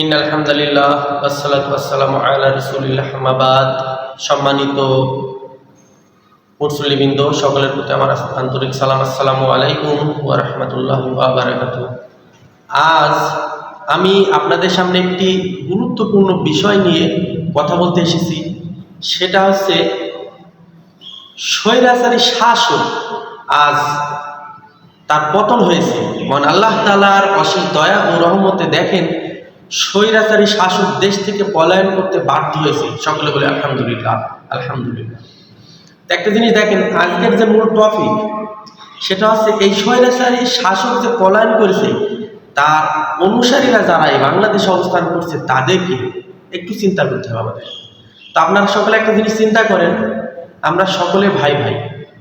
In আলহামদুলিল্লাহ আসসালাতু আসসালামু আলা রাসূলিল্লাহ মাবাদ সম্মানিত মুসলিমবৃন্দ সকলের প্রতি আমার আন্তরিক সালাম, আসসালামু আলাইকুম ওয়া রাহমাতুল্লাহি আজ আমি আপনাদের সামনে একটি গুরুত্বপূর্ণ বিষয় নিয়ে কথা বলতে এসেছি। সেটা হচ্ছে স্বৈরাচারী শাসক আজ তার পতন হয়েছে। মন আল্লাহ তালার অসীম দয়া ও রহমতে দেখেন স্বৈরাচারী শাসক দেশ থেকে পলায়ন করতে বাধ্য হয়েছে। সকলে বলে, আলহামদুলিল্লাহ আলহামদুলিল্লাহ। একটা জিনিস দেখেন, আজকের যে মূল টপিক সেটা হচ্ছে এই স্বৈরাচারী শাসক যে পলায়ন করেছে, তার অনুসারীরা যারা এই বাংলাদেশে অবস্থান করছে, তাদেরকে একটু চিন্তা করতে হবে আমাদের। তো আপনারা সকলে একটা জিনিস চিন্তা করেন, আমরা সকলে ভাই ভাই,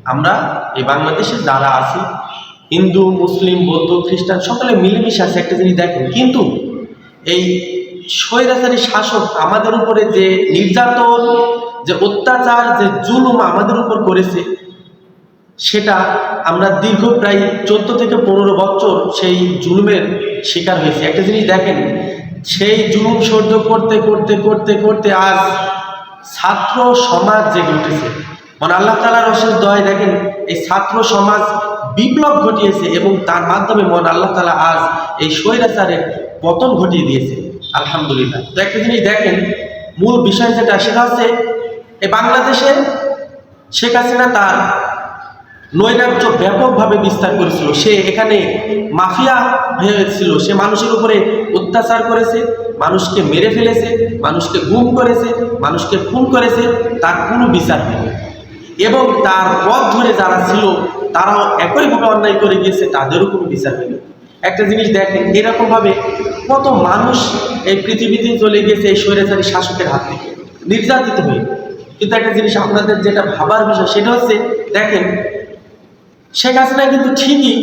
আমরা এই বাংলাদেশে যারা আছি, হিন্দু, মুসলিম, বৌদ্ধ, খ্রিস্টান, সকলে মিলেমিশে আছে। একটা জিনিস দেখেন, কিন্তু এই স্বৈরাচারী শাসক আমাদের উপরে যে নির্যাতন, যে অত্যাচার, যে জুলুম আমাদের উপর করেছে, সেটা আমরা দীর্ঘ প্রায় চোদ্দ থেকে পনেরো বছর সেই জুলুমের শিকার হয়েছে। একটা জিনিস দেখেন, সেই জুলুম সহ্য করতে করতে করতে করতে আজ ছাত্র সমাজ জেগে উঠেছে। মানে আল্লাহ তালার অশেষ দয় দেখেন, এই ছাত্র সমাজ বিপ্লব ঘটিয়েছে এবং তার মাধ্যমে মন আল্লাহ তালা আজ এই স্বৈরাচারের পতন ঘটিয়ে দিয়েছে, আলহামদুলিল্লাহ। তো একটা জিনিস দেখেন, মূল বিষয় যেটা, সেটা হচ্ছে এই বাংলাদেশে শেখ হাসিনা তার নৈরাজ্য ব্যাপকভাবে বিস্তার করেছিল। সে এখানে মাফিয়া হয়েছিল সে মানুষের উপরে অত্যাচার করেছে, মানুষকে মেরে ফেলেছে, মানুষকে গুম করেছে, মানুষকে খুন করেছে, তার কোনো বিচার হয়নি। এবং তার পথ ধরে যারা ছিল, তারাও একইভাবে অন্যায় করে গিয়েছে, তাদেরও কোনো বিচার হয়নি। একটা জিনিস দেখেন, এরকমভাবে কত মানুষ এই পৃথিবীতে চলে গেছে এই স্বৈরাচারী শাসকের হাত থেকে? নির্যাতিত হয়ে। কিন্তু একটা জিনিস আপনাদের যেটা ভাবার বিষয়, সেটা হচ্ছে, দেখেন, শেখ হাসিনা কিন্তু ঠিকই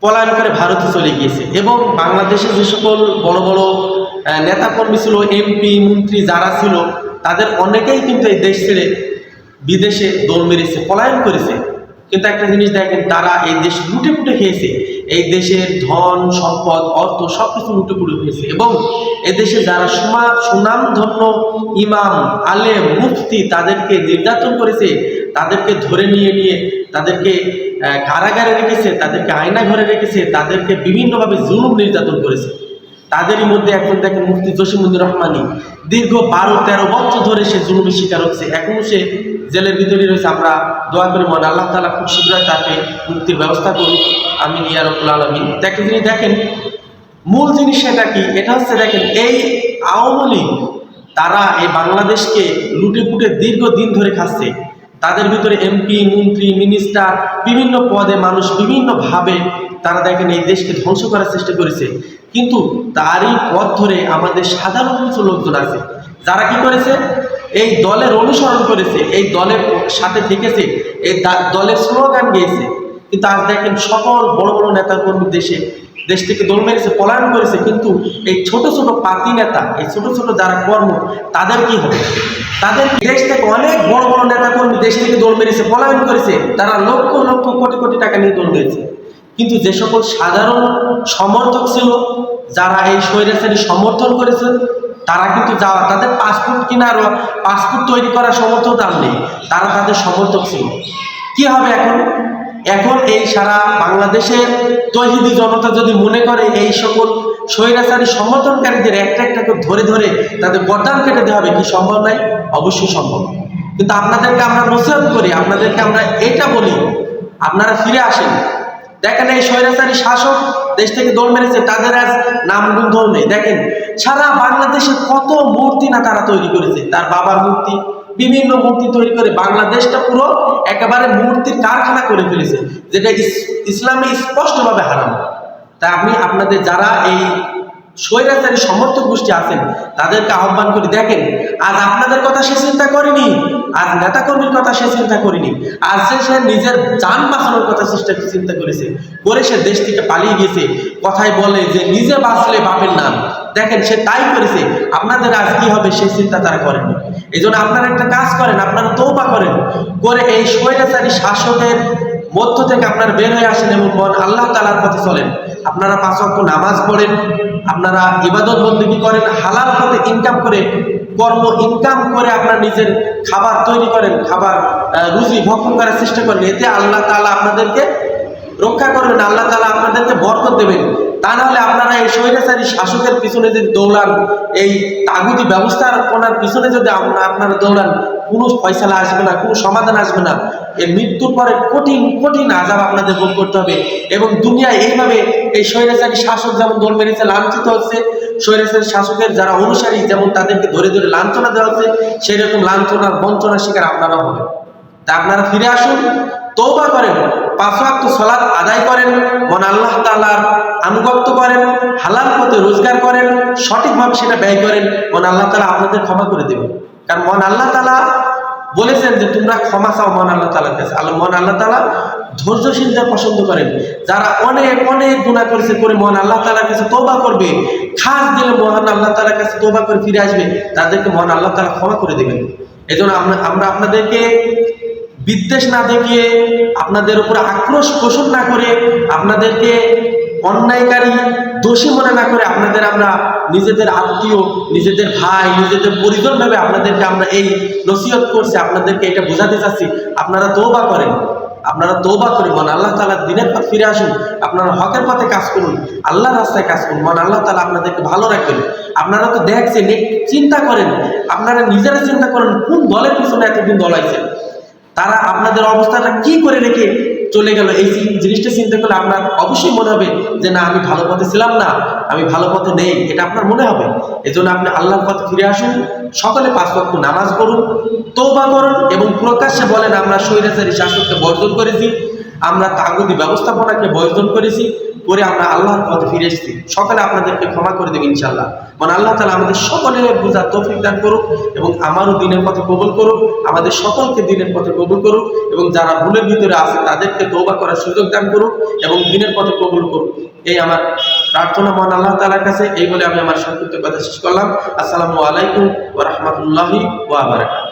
পলায়ন করে ভারতে চলে গিয়েছে এবং বাংলাদেশে যে সকল বড় বড় নেতাকর্মী ছিল, এমপি, মন্ত্রী যারা ছিল, তাদের অনেকেই কিন্তু এই দেশ ছেড়ে বিদেশে দৌড় মেরেছে, পলায়ন করেছে। কিন্তু একটা জিনিস দেখেন, তারা এই দেশ লুটে ফুটে খেয়েছে। এই দেশের ধন, সম্পদ, অর্থ সবকিছু লুটে হয়েছে। খেয়েছে এবং এদেশে যারা সুনাম ধন্য ইমাম, আলেম, মুফতি তাদেরকে নির্যাতন করেছে, তাদেরকে ধরে নিয়ে নিয়ে তাদেরকে কারাগারে রেখেছে, তাদেরকে আয়না ঘরে রেখেছে, তাদেরকে বিভিন্নভাবে জুলুম নির্যাতন করেছে। তাদেরই মধ্যে এখন দেখেন মুফতি জসিমুদ্দিন রহমানি। দীর্ঘ বারো, তেরো বছর ধরে সে জুলুমের শিকার হচ্ছে। এখনও সে জেলের ভিতরে রয়েছে। আমরা দোয়া করে মনে আল্লাহ তালা খুব শীঘ্রই তাকে মুক্তির ব্যবস্থা করুক। আমি নিয়া রকুল আলমী দেখে তিনি দেখেন, মূল জিনিস সেটা কি? এটা হচ্ছে, দেখেন, এই আওয়ামী লীগ, তারা এই বাংলাদেশকে লুটে পুটে দীর্ঘদিন ধরে খাচ্ছে। তাদের ভিতরে এমপি, মন্ত্রী, মিনিস্টার, বিভিন্ন পদে মানুষ বিভিন্নভাবে তারা দেখেন এই দেশকে ধ্বংস করার চেষ্টা করেছে। কিন্তু তারই পথ ধরে আমাদের সাধারণ কিছু লোকজন আছে, যারা কি করেছে? এই দলের অনুসরণ করেছে, এই দলের সাথে থেকেছে, এই দলের স্লোগান গিয়েছে। কিন্তু আজ দেখেন সকল বড় বড় নেতাকর্মী দেশে, দেশ থেকে দল মেরেছে, পলায়ন করেছে, কিন্তু এই ছোট ছোট পাতি নেতা, এই ছোট ছোট যারা কর্ম, তাদের কি হবে? তাদের দেশ থেকে অনেক বড় বড় নেতাকর্মী দেশ থেকে দল মেরেছে, পলায়ন করেছে, তারা লক্ষ লক্ষ কোটি কোটি টাকা নিয়ে দল মেরেছে। কিন্তু যে সকল সাধারণ সমর্থক ছিল, যারা এই স্বৈরাচারী সমর্থন করেছে, তারা কিন্তু যাওয়া তাদের পাসপোর্ট কেনার পাসপোর্ট তৈরি করার সমর্থন তার নেই। তারা তাদের সমর্থক ছিল। কি হবে এখন? এখন এই সারা বাংলাদেশের তৈহিদি জনতা যদি মনে করে এই সকল স্বৈরাচারী সমর্থনকারীদের একটা একটা করে ধরে ধরে তাদের গরদান কেটে দেওয়া হবে, কি সম্ভব নাই অবশ্যই সম্ভব। কিন্তু আপনাদেরকে আমরা নসিহত করি, আপনাদেরকে আমরা এটা বলি, আপনারা ফিরে আসেন। দেখেন এই স্বৈরাচারী শাসক দেশ থেকে দৌড় মেরেছে, তাদের আজ নাম গন্ধও নেই। দেখেন, সারা বাংলাদেশে কত মূর্তি না তারা তৈরি করেছে? তার বাবার মূর্তি, বিভিন্ন মূর্তি তৈরি করে বাংলাদেশটা পুরো একেবারে মূর্তির কারখানা করে ফেলেছে, যেটা ইস- ইসলামে স্পষ্টভাবে হারানো তাই আমি আপনাদের যারা এই স্বৈরাচারী সমর্থক গোষ্ঠী আছেন, তাদেরকে আহ্বান করে, দেখেন, আজ আপনাদের কথা সে চিন্তা করেনি, আজ নেতাকর্মীর কথা সে চিন্তা করেনি, আজ সে সে নিজের যান বাঁচানোর কথা চেষ্টা চিন্তা করেছে, করে সে দেশ থেকে পালিয়ে গেছে, কথায় বলে যে, নিজে বাঁচলে বাপের নাম দেখেন, সে তাই করেছে, আপনাদের আজ কি হবে সেই চিন্তা তারা করেনি। এই জন্য আপনারা একটা কাজ করেন, আপনারা তৌবা করেন, করে এই স্বৈরাচারী শাসকের মধ্য থেকে আপনার বের হয়ে আসেন এবং মন আল্লাহ তালার পথে চলেন। আপনারা পাঁচ অক্ষ নামাজ পড়েন, আপনারা ইবাদত বন্দী করেন, হালাল পথে ইনকাম করে, কর্ম ইনকাম করে আপনার নিজের খাবার তৈরি করেন, খাবার রুজি ভক্ষণ করার চেষ্টা করেন। এতে আল্লাহ তালা আপনাদেরকে রক্ষা করবেন, আল্লাহ তালা আপনাদেরকে বরকত দেবেন। তা নাহলে আপনারা এই স্বৈরাচারী শাসকের পিছনে যদি দৌড়ান, এই তাগুতি ব্যবস্থার কোনার পিছনে যদি আপনা- আপনারা দৌড়ান, কোনো ফয়সালা আসবে না, কোনো সমাধান আসবে না। এই মৃত্যুর পরে কঠিন কঠিন আজাব আপনাদের ভোগ করতে হবে এবং দুনিয়ায় এইভাবে এই স্বৈরাচারী শাসক যেমন দোল মেরেছে, লাঞ্ছিত হচ্ছে, স্বৈরাচারী শাসকের যারা অনুসারী যেমন তাদেরকে ধরে ধরে লাঞ্ছনা দেওয়া হচ্ছে সেই রকম লাঞ্ছনার বঞ্চনার শিকার আপনারা হবে তা আপনারা ফিরে আসুন তৌবা করেন, পাঁচ ওয়াক্ত সলাৎ আদায় করেন, মন আল্লাহ তাআলার আনুগত্য করেন, হালাল পথে রোজগার করেন, সঠিকভাবে সেটা ব্যয় করেন, মন আল্লাহ তাআলা আপনাদের ক্ষমা করে দেবেন। কারণ মন আল্লাহ তালা বলেছেন যে, তোমরা ক্ষমা চাও মন আল্লাহ তাআলার কাছে। আল্লাহ মন আল্লাহ তাআলা ধৈর্যশীলদের পছন্দ করেন, যারা অনেক অনেক গুণা করেছে করে মন আল্লাহ তাআলার কাছে তৌবা করবে, খাস দিলে মহান আল্লাহ তাআলার কাছে তৌবা করে ফিরে আসবে, তাদেরকে মন আল্লাহ তালা ক্ষমা করে দেবেন। এজন্য আমরা আপনাদেরকে বিদ্বেষ না দেখিয়ে আপনাদের উপর আক্রোশ পোষণ না করে আপনাদেরকে অন্যায়কারী দোষী মনে না করে আপনাদের আমরা নিজেদের আত্মীয়, নিজেদের ভাই, নিজেদের পরিজন ভেবে আপনাদেরকে আমরা এই নসিহত করছি, আপনাদেরকে এটা বোঝাতে চাচ্ছি। আপনারা তৌবা করেন। আপনারা তৌবা করে মন আল্লাহ তালার দিনের পথ ফিরে আসুন। আপনারা হকের পথে কাজ করুন। আল্লাহ রাস্তায় কাজ করুন। মন আল্লাহ তালা আপনাদেরকে ভালো রাখবেন। আপনারা তো দেখছেন চিন্তা করেন। আপনারা নিজেরা চিন্তা করেন, কোন দলের পিছনে এতদিন দলাইছেন তারা আপনাদের অবস্থাটা কি করে রেখে চলে গেল? এই জিনিসটা চিন্তা করলে আপনার অবশ্যই মনে হবে যে, না, আমি ভালো পথে ছিলাম না। আমি ভালো পথে নেই। এটা আপনার মনে হবে। এই জন্য আপনি আল্লাহর পথে ফিরে আসুন। সকলে পাঁচ ওয়াক্ত নামাজ পড়ুন তৌবা করুন এবং প্রকাশ্যে বলেন, আমরা স্বৈরাচারী শাসককে বর্জন করেছি। আমরা তাগুদি ব্যবস্থাপনাকে বর্জন করেছি। করে আমরা আল্লাহর পথে ফিরে এসেছি। সকলে আপনাদেরকে ক্ষমা করে দেবে ইনশাল্লাহ মানে আল্লাহ তালা আমাদের সকলের বোঝার তৌফিক দান করুক এবং আমারও দিনের পথে কবুল করুক, আমাদের সকলকে দিনের পথে কবুল করুক এবং যারা ভুলের ভিতরে আছে তাদেরকে তৌবা করার সুযোগ দান করুক এবং দিনের পথে কবুল করুক। এই আমার প্রার্থনা মহান আল্লাহ তালার কাছে, এই বলে আমি আমার সংক্ষিপ্ত কথা শেষ করলাম। আসসালামু আলাইকুম ওয়া রাহমাতুল্লাহি ওয়া বারাকাতুহু।